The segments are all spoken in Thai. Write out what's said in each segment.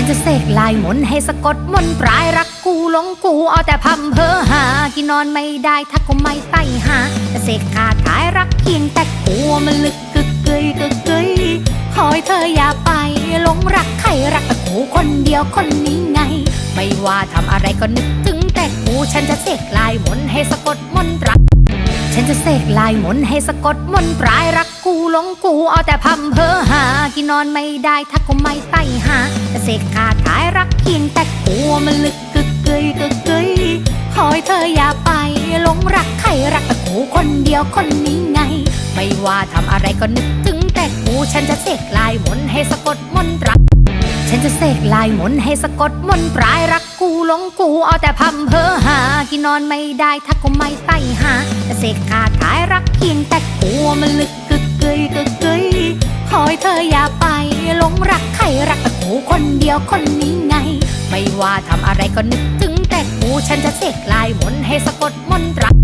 ฉันจะเสกลายมนให้สะกดมนต์ปลายรักกูหลงกูเอาแต่พัมเพอหา กินนอนไม่ได้ถ้าก็ไม่ไต่หาจะเสกคาถายรักเพียงแต่กลัวมันลึกกึกเกยกึกเกยขอให้เธออย่าไปหลงรักใครรักแต่กูคนเดียวคนนี้ไง ไม่ว่าทำอะไรก็นึกถึงแต่กูฉันจะเสกลายมนให้สะกดมนตรักฉันจะเสกลายมนให้สะกดมนต์ปลายรัก หลงกูเอาแต่พัมเพอหา กินนอนไม่ได้ถ้าก็ไม่ไต่หาเสกคาถายรักเพียงแต่กลัวมันลึกกึกเกยกึกเกยขอให้เธออย่าไปหลงรักใครรักแต่กูคนเดียวคนนี้ไง ไม่ว่าทำอะไรก็นึกถึงแต่กูฉันจะเสกลายมนให้สะกดมนต์รัก ฉันจะเสกลายมนให้สะกดมนต์ปลายรักกูหลงกูเอาแต่พัมเพอหา กินนอนไม่ได้ถ้าก็ไม่ไต่หาเสกคาถายรักเพียงแต่กลัวมันลึก คนเดียวคนนี้ไง ไม่ว่าทำอะไรก็นึกถึงแต่กูฉันจะเสกลายมนให้สะกดมนตรัก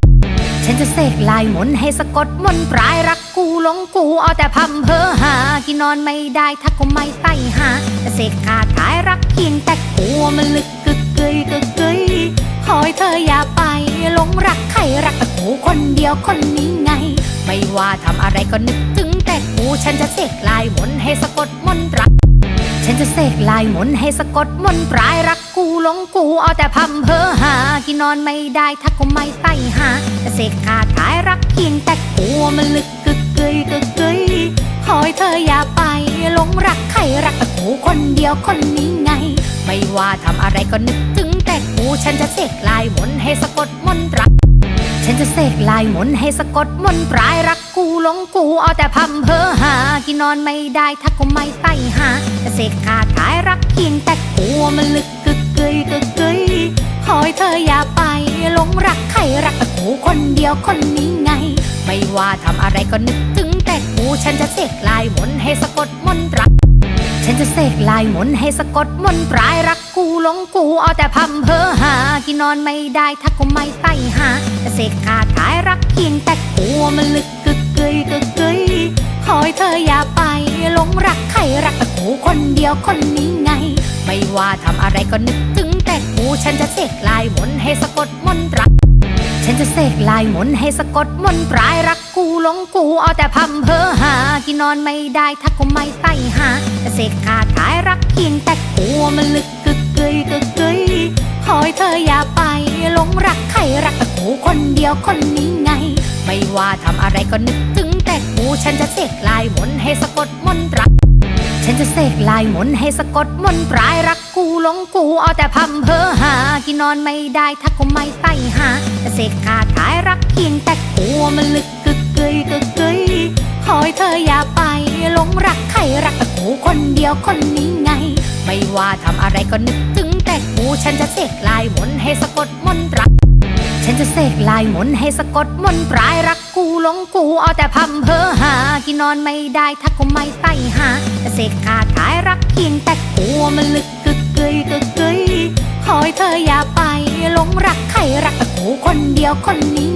ฉันจะเสกลายมนให้สะกดมนต์ปลายรักกูหลงกูเอาแต่พัมเพอหา กินนอนไม่ได้ถ้าก็ไม่ไต่หาจะเสกคาถายรักเพียงแต่กลัวมันลึกกึกเกยกึกเกยขอให้เธออย่าไปหลงรักใครรักแต่กูคนเดียวคนนี้ไง ไม่ว่าทำอะไรก็นึกถึงแต่กูฉันจะเสกลายมนให้สะกดมนตรัก ฉันจะเสกลายมนให้สะกดมนปลายรักกูหลงกูเอาแต่พัมเพอหา กินนอนไม่ได้ถ้าก็ไม่ไต่หาจะเสกคาถายรักเพียงแต่กลัวมันลึกกึกเกยกึกเกยขอให้เธออย่าไปหลงรักใครรักแต่กูคนเดียวคนนี้ไง ไม่ว่าทำอะไรก็นึกถึงแต่กูฉันจะเสกลายมนให้สะกดมนรัก ฉันจะเสกลายมนให้สะกดมนต์ปลายรักกูหลงกูเอาแต่พัมเพอหา กินนอนไม่ได้ถ้าก็ไม่ไต่หาจะเสกคาถายรักเพียงแต่กลัวมันลึกกึกเกยกึกเกยขอให้เธออย่าไปหลงรักใครรักแต่กูคนเดียวคนนี้ไง ไม่ว่าทำอะไรก็นึกถึงแต่กูฉันจะเสกลายมนให้สะกดมนตรัก ฉันจะเสกลายมนให้สะกดมนต์ปลายรัก หลงกูเอาแต่พัมเพอหา กินนอนไม่ได้ถ้าก็ไม่ไต่หาเสกคาถายรักเพียงแต่กลัวมันลึกกึกเกยกึกเกยขอให้เธออย่าไปหลงรักใครรักแต่กูคนเดียวคนนี้ไง ไม่ว่าทำอะไรก็นึกถึงแต่กูฉันจะเสกลายมนให้สะกดมนตรัก ฉันจะเสกลายมนให้สะกดมนต์ปลายรักกูหลงกูเอาแต่พัมเพอหา กินนอนไม่ได้ถ้าก็ไม่ไต่หาเสกคาถายรักเพียงแต่กลัวมันลึก อให้เธออย่าไปหลงรักใครรักแต่กูคนเดียวคนนี้ไง ไม่ว่าทำอะไรก็นึกถึงแต่กูฉันจะเสกลายมนให้สะกดมนต์รัก ฉันจะเสกลายมนให้สะกดมนต์ปลายรักกูหลงกูเอาแต่พัมเพอหา กินนอนไม่ได้ถ้าก็ไม่ไต่หาจะเสกคาถายรักเพียงแต่กลัวมันลึกกึกเกยกึกเกยขอให้เธออย่าไปหลงรักใครรักแต่กูคนเดียวคนนี้ไง ไม่ว่าทำอะไรก็นึกถึง ฉันจะเสกลายมนให้สะกดมนตรัก ฉันจะเสกลายมนให้สะกดมนปลายรักกูหลงกูเอาแต่พัมเพอหา กินนอนไม่ได้ถ้าก็ไม่ไต่หาจะเสกคาถายรักเพียงแต่กลัวมันลึกกึกเกยกึกเกยขอให้เธออย่าไปหลงรักใครรักกูคนเดียวคนนี้